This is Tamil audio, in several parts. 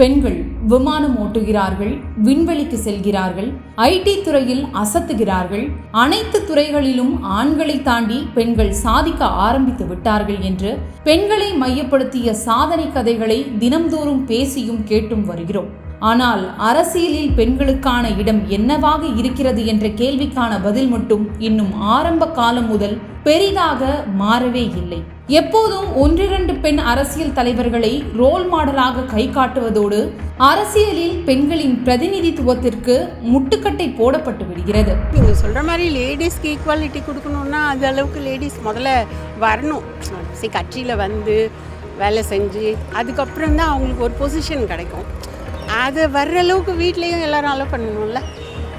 பெண்கள் விமானம் ஓட்டுகிறார்கள் விண்வெளிக்கு செல்கிறார்கள் ஐடி துறையில் அசத்துகிறார்கள் அனைத்து துறைகளிலும் ஆண்களை தாண்டி பெண்கள் சாதிக்க ஆரம்பித்து விட்டார்கள் என்று பெண்களை மையப்படுத்திய சாதனை கதைகளை தினம்தோறும் பேசியும் கேட்டும் வருகிறோம். ஆனால் அரசியலில் பெண்களுக்கான இடம் என்னவாக இருக்கிறது என்ற கேள்விக்கான பதில் மட்டும் இன்னும் ஆரம்ப காலம் முதல் பெரிதாக மாறவே இல்லை. எப்போதும் ஒன்றிரண்டு பெண் அரசியல் தலைவர்களை ரோல் மாடலாக கை காட்டுவதோடு அரசியலில் பெண்களின் பிரதிநிதித்துவத்திற்கு முட்டுக்கட்டை போடப்பட்டு விடுகிறது. நீங்கள் சொல்கிற மாதிரி லேடிஸ்க்கு ஈக்குவாலிட்டி கொடுக்கணுன்னா அந்த அளவுக்கு லேடிஸ் முதல்ல வரணும். சரி கட்சியில் வந்து வேலை செஞ்சு அதுக்கப்புறம் தான் அவங்களுக்கு ஒரு பொசிஷன் கிடைக்கும். அது வர்ற அளவுக்கு வீட்லேயும் எல்லோரும் அலோவ் பண்ணணும்ல.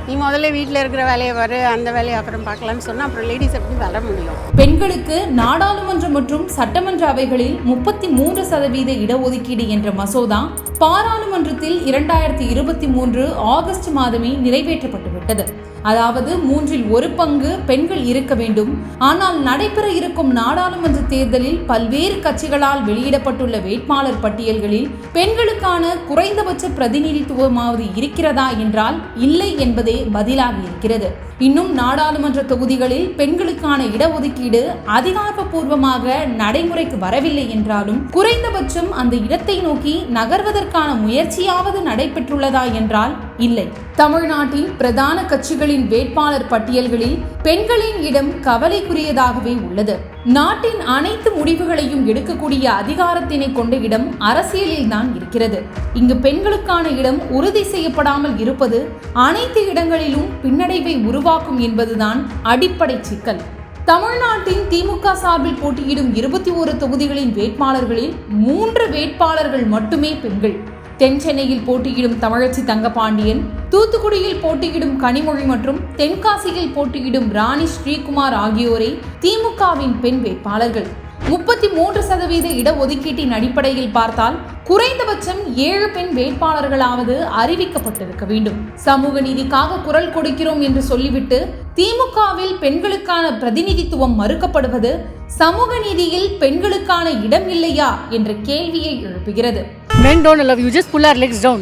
நீ முதல்ல வீட்டில் இருக்கிற வேலையை வர அந்த வேலையை அப்புறம் பார்க்கலான்னு சொன்னால் அப்புறம் லேடிஸ் எப்படி வர முடியும்? பெண்களுக்கு நாடாளுமன்றம் மற்றும் சட்டமன்ற அவைகளில் முப்பத்தி மூன்று சதவீத இடஒதுக்கீடு என்ற மசோதா பாராளுமன்றத்தில் இரண்டாயிரத்தி இருபத்தி மூன்று ஆகஸ்ட் மாதமே நிறைவேற்றப்பட்டுவிட்டது. அதாவது மூன்றில் ஒரு பங்கு பெண்கள் இருக்க வேண்டும். ஆனால் நடைபெற இருக்கும் நாடாளுமன்ற தேர்தலில் பல்வேறு கட்சிகளால் வெளியிடப்பட்டுள்ள வேட்பாளர் பட்டியல்களில் பெண்களுக்கான குறைந்தபட்ச பிரதிநிதித்துவமாவது இருக்கிறதா என்றால் இல்லை என்பதே பதிலாக இருக்கிறது. இன்னும் நாடாளுமன்ற தொகுதிகளில் பெண்களுக்கான இடஒதுக்கீடு அதிகாரப்பூர்வமாக நடைமுறைக்கு வரவில்லை என்றாலும் குறைந்தபட்சம் அந்த இடத்தை நோக்கி நகர்வதற்கான முயற்சியாவது நடைபெற்றுள்ளதா என்றால் இல்லை. தமிழ்நாட்டின் பிரதான கட்சிகளின் வேட்பாளர் பட்டியல்களில் பெண்களின் இடம் கவலைக்குரியதாகவே உள்ளது. நாட்டின் அனைத்து முடிவுகளையும் எடுக்கக்கூடிய அதிகாரத்தினை கொண்ட இடம் அரசியலில் தான் இருக்கிறது. இங்கு பெண்களுக்கான இடம் உறுதி செய்யப்படாமல் இருப்பது அனைத்து இடங்களிலும் பின்னடைவை உருவாக்கும் என்பதுதான் அடிப்படை சிக்கல். தமிழ்நாட்டின் திமுக சார்பில் போட்டியிடும் இருபத்தி ஒரு தொகுதிகளின் வேட்பாளர்களில் மூன்று வேட்பாளர்கள் மட்டுமே பெண்கள். தென் சென்னையில் போட்டியிடும் தமிழச்சி தங்கபாண்டியன் தூத்துக்குடியில் போட்டியிடும் கனிமொழி மற்றும் தென்காசியில் போட்டியிடும் ராணி ஸ்ரீகுமார் ஆகியோரை திமுகவின் பெண் வேட்பாளர்கள் முப்பத்தி மூன்று சதவீத இடஒதுக்கீட்டின் அடிப்படையில் பார்த்தால் குறைந்தபட்சம் ஏழு பெண் வேட்பாளர்களாவது அறிவிக்கப்பட்டிருக்க வேண்டும் சமூக நீதிக்காக குரல் கொடுக்கிறோம் என்று சொல்லிவிட்டு திமுகவில் பெண்களுக்கான பிரதிநிதித்துவம் மறுக்கப்படுவது சமூக நீதியில் பெண்களுக்கான இடம் இல்லையா என்ற கேள்வியை எழுப்புகிறது Men don't love you just pull our legs down.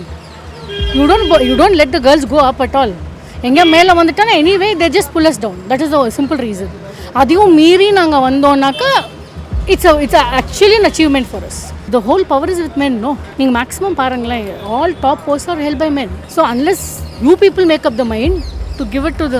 You don't you don't let the girls go up at all. எங்கே மேலே வந்துட்டாங்க anyway they just pull us down that is a simple reason அதையும் மீறி நாங்கள் வந்தோம்னாக்கா it's it's actually an achievement for us the whole power is with men no நீங்கள் மேக்ஸிமம் பாருங்களேன் all top post are help by men so unless you people make up the mind to give it to the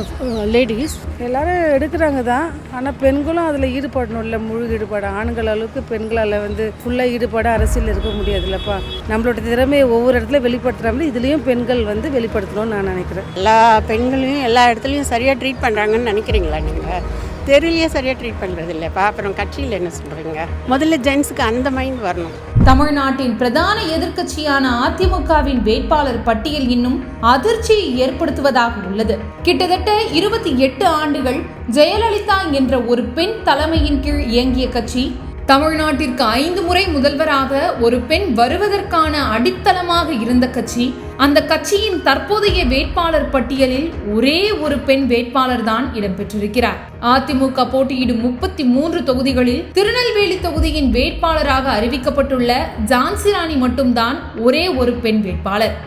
ladies எல்லாரும் எடுக்கிறாங்க தான். ஆனால் பெண்களும் அதில் ஈடுபடணும்ல முழு ஈடுபாடு? ஆண்கள் அளவுக்கு பெண்களால் வந்து ஃபுல்லாக ஈடுபாடு அரசியல் இருக்க முடியாதுல்லப்பா. நம்மளோட திறமையை ஒவ்வொரு இடத்துல வெளிப்படுத்துகிறாங்களோ இதுலேயும் பெண்கள் வந்து வெளிப்படுத்தணும்னு நான் நினைக்கிறேன். எல்லா பெண்களையும் எல்லா இடத்துலையும் சரியாக ட்ரீட் பண்ணுறாங்கன்னு நினைக்கிறீங்களா நீங்கள் தெருலையே சரியாக ட்ரீட் பண்ணுறது இல்லைப்பா அப்புறம் கட்சியில் என்ன சொல்கிறீங்க முதல்ல ஜென்ஸுக்கு அந்த மைண்ட் வரணும். தமிழ்நாட்டின் பிரதான எதிர்க்கட்சியான அதிமுகவின் வேட்பாளர் பட்டியல் இன்னும் அதிர்ச்சியை ஏற்படுத்துவதாக உள்ளது. கிட்டத்தட்ட இருபத்தி எட்டு ஆண்டுகள் ஜெயலலிதா என்ற ஒரு பெண் தலைமையின் கீழ் இயங்கிய கட்சி தமிழ்நாட்டிற்கு ஐந்து முறை முதல்வராக ஒரு பெண் வருவதற்கான அடித்தளமாக இருந்த கட்சி அந்த கட்சியின் தற்போதைய வேட்பாளர் பட்டியலில் ஒரே ஒரு பெண் வேட்பாளர் தான் இடம்பெற்றிருக்கிறார். அதிமுக போட்டியிடும் முப்பத்தி மூன்று தொகுதிகளில் திருநெல்வேலி தொகுதியின் வேட்பாளராக அறிவிக்கப்பட்டுள்ள ஜான்சி ராணி மட்டும்தான் ஒரே ஒரு பெண் வேட்பாளர்.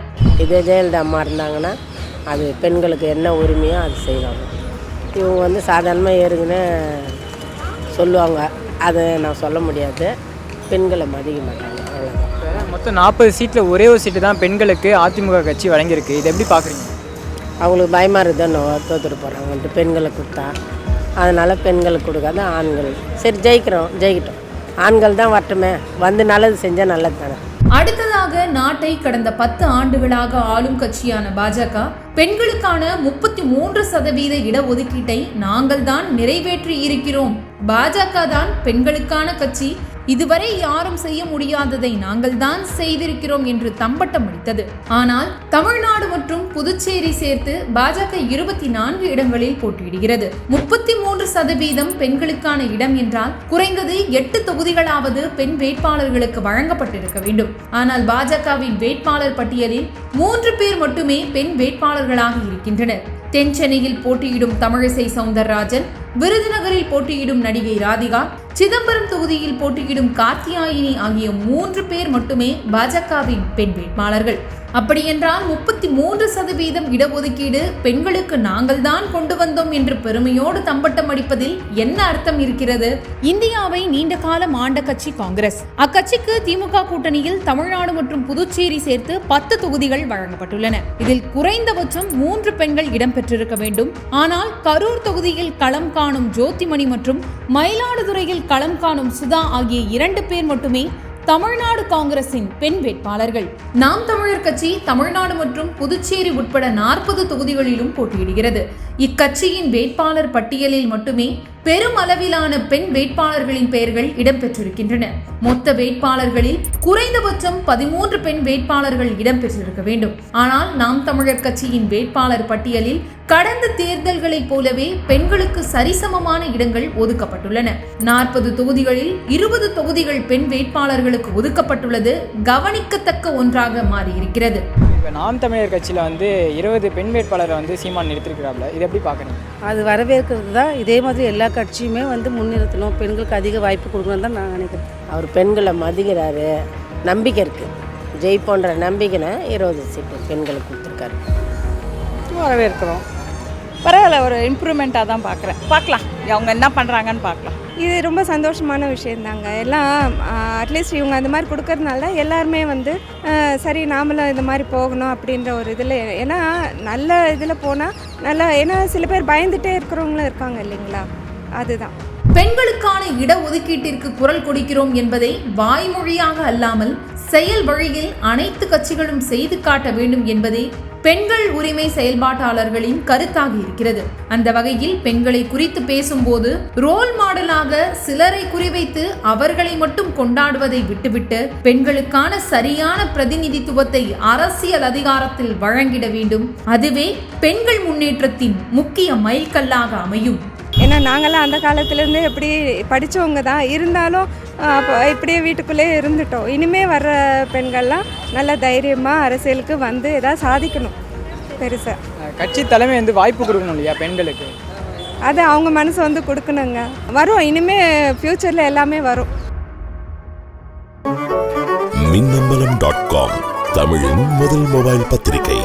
இதே ஜெயலலிதா அம்மா இருந்தாங்கன்னா அது பெண்களுக்கு என்ன உரிமையோ அது செய்வாங்க. இவங்க வந்து சாதாரணமாக ஏறுங்கன்னு சொல்லுவாங்க. அதை நான் சொல்ல முடியாது. பெண்களை மதிக்க மாட்டாங்க அவ்வளோதான் மொத்தம் நாற்பது சீட்டில் ஒரே ஒரு சீட்டு தான் பெண்களுக்கு அதிமுக கட்சி வழங்கியிருக்கு. இதை எப்படி பார்க்குறீங்க அவங்களுக்கு பயமாக இருக்குதோ தோத்துட்டு போகிறாங்கன்ட்டு பெண்களை கொடுத்தா. அதனால் பெண்களுக்கு கொடுக்காத ஆண்கள். சரி ஜெயிக்கிறோம் ஜெயிக்கிட்டோம். ஆண்கள் தான் வரட்டுமே. வந்து நல்லது செஞ்சால் நல்லது தானே அடுத்ததாக நாட்டை கடந்த பத்து ஆண்டுகளாக ஆளும் கட்சியான பாஜக பெண்களுக்கான முப்பத்தி மூன்று சதவீத இடஒதுக்கீட்டை நாங்கள் தான் நிறைவேற்றி இருக்கிறோம். பாஜக தான் பெண்களுக்கான கட்சி. இதுவரை யாரும் செய்ய முடியாததை நாங்கள் தான் செய்திருக்கிறோம் என்று தம்பட்டம் அடித்தது. ஆனால் தமிழ்நாடு மற்றும் புதுச்சேரி சேர்த்து பாஜக இருபத்தி நான்கு இடங்களில் போட்டியிடுகிறது. முப்பத்தி மூன்று சதவீதம் பெண்களுக்கான இடம் என்றால் குறைந்தது எட்டு தொகுதிகளாவது பெண் வேட்பாளர்களுக்கு வழங்கப்பட்டிருக்க வேண்டும். ஆனால் பாஜகவின் வேட்பாளர் பட்டியலில் மூன்று பேர் மட்டுமே பெண் வேட்பாளர்களாக இருக்கின்றனர். தென் சென்னையில் போட்டியிடும் தமிழிசை சவுந்தரராஜன் விருதுநகரில் போட்டியிடும் நடிகை ராதிகா சிதம்பரம் தொகுதியில் போட்டியிடும் கார்த்தியாயினி ஆகிய மூன்று பேர் மட்டுமே பாஜகவின் பெண் வேட்பாளர்கள். அப்படியென்றால் முப்பத்தி மூன்று சதவீதம் இடஒதுக்கீடு பெண்களுக்கு நாங்கள் தான் கொண்டு வந்தோம் என்று பெருமையோடு தம்பட்டம் அடிப்பதில் என்ன அர்த்தம் இருக்கிறது? இந்தியாவை நீண்ட காலம் ஆண்ட கட்சி காங்கிரஸ். அக்கட்சிக்கு திமுக கூட்டணியில் தமிழ்நாடு மற்றும் புதுச்சேரி சேர்த்து பத்து தொகுதிகள் வழங்கப்பட்டுள்ளன. இதில் குறைந்தபட்சம் மூன்று பெண்கள் இடம்பெற்றிருக்க வேண்டும். ஆனால் கரூர் தொகுதியில் களம் காணும் ஜோதிமணி மற்றும் மயிலாடுதுறையில் களம் காணும் சுதா ஆகிய இரண்டு பேர் மட்டுமே தமிழ்நாடு காங்கிரசின் பெண் வேட்பாளர்கள். நாம் தமிழர் கட்சி தமிழ்நாடு மற்றும் புதுச்சேரி உட்பட நாற்பது தொகுதிகளிலும் போட்டியிடுகிறது. இக்கட்சியின் வேட்பாளர் பட்டியலில் மட்டுமே பெருமளவிலான பெண் வேட்பாளர்களின் பெயர்கள் இடம்பெற்றிருக்கின்றன. மொத்த வேட்பாளர்களில் குறைந்தபட்சம் பதிமூன்று பெண் வேட்பாளர்கள் இடம்பெற்றிருக்க வேண்டும். ஆனால் நாம் தமிழர் கட்சியின் வேட்பாளர் பட்டியலில் கடந்த தேர்தல்களைப் போலவே பெண்களுக்கு சரிசமமான இடங்கள் ஒதுக்கப்பட்டுள்ளன. நாற்பது தொகுதிகளில் இருபது தொகுதிகள் பெண் வேட்பாளர்களுக்கு ஒதுக்கப்பட்டுள்ளது. கவனிக்கத்தக்க ஒன்றாக மாறியிருக்கிறது. இப்போ நாம் தமிழர் கட்சியில் வந்து இருபது பெண் வேட்பாளரை வந்து சீமான் நிறுத்திருக்கிறாப்ல இது எப்படி பார்க்குறீங்க அது வரவேற்கிறது தான். இதே மாதிரி எல்லா கட்சியுமே வந்து முன்னிறுத்தணும். பெண்களுக்கு அதிக வாய்ப்பு கொடுக்கணும் தான் நான் நினைக்கிறேன். அவர் பெண்களை மதிக்கிறாரு. நம்பிக்கை இருக்குது ஜெயிப்போன்ற நம்பிக்கைனை இருபது சீட்டு பெண்களுக்கு கொடுத்துருக்காரு. வரவேற்கிறோம். பரவாயில்ல ஒரு இம்ப்ரூவ்மெண்ட்டாக தான் பார்க்குறேன். பார்க்கலாம். அவங்க என்ன பண்ணுறாங்கன்னு பார்க்கலாம். இது ரொம்ப சந்தோஷமான விஷயந்தாங்க. எல்லாம் அட்லீஸ்ட் இவங்க அந்த மாதிரி கொடுக்கறதுனால எல்லாருமே வந்து சரி நாமளும் இந்த மாதிரி போகணும் அப்படின்ற ஒரு இதில் ஏன்னா நல்ல இதில் போனால் நல்லா ஏன்னா சில பேர் பயந்துட்டே இருக்கிறவங்களும் இருக்காங்க இல்லைங்களா? அதுதான். பெண்களுக்கான இடஒதுக்கீட்டிற்கு குரல் கொடுக்கிறோம் என்பதை வாய்மொழியாக அல்லாமல் செயல் வழியில் அனைத்து கட்சிகளும் செய்து காட்ட வேண்டும் என்பதே பெண்கள் உரிமை செயல்பாட்டாளர்களின் கருத்தாக இருக்கிறது. அந்த வகையில் பெண்களை குறித்து பேசும்போது ரோல் மாடலாக சிலரை குறிவைத்து அவர்களை மட்டும் கொண்டாடுவதை விட்டுவிட்டு பெண்களுக்கான சரியான பிரதிநிதித்துவத்தை அரசியல் அதிகாரத்தில் வழங்கிட வேண்டும். அதுவே பெண்கள் முன்னேற்றத்தின் முக்கிய மைல்கல்லாக அமையும். ஏன்னா நாங்களாம் அந்த காலத்துலேருந்து எப்படி படித்தவங்க தான். இருந்தாலும் அப்போ இப்படியே வீட்டுக்குள்ளே இருந்துட்டோம். இனிமே வர்ற பெண்கள்லாம் நல்ல தைரியமாக அரசியலுக்கு வந்து எதாவது சாதிக்கணும் பெருசாக கட்சி தலைமை வந்து வாய்ப்பு கொடுக்கணும் இல்லையா பெண்களுக்கு? அது அவங்க மனசு வந்து கொடுக்கணுங்க. வரும். இனிமே ஃப்யூச்சரில் எல்லாமே வரும். மின்னம்பலம் டாட் காம் தமிழின் முதல் மொபைல் பத்திரிகை.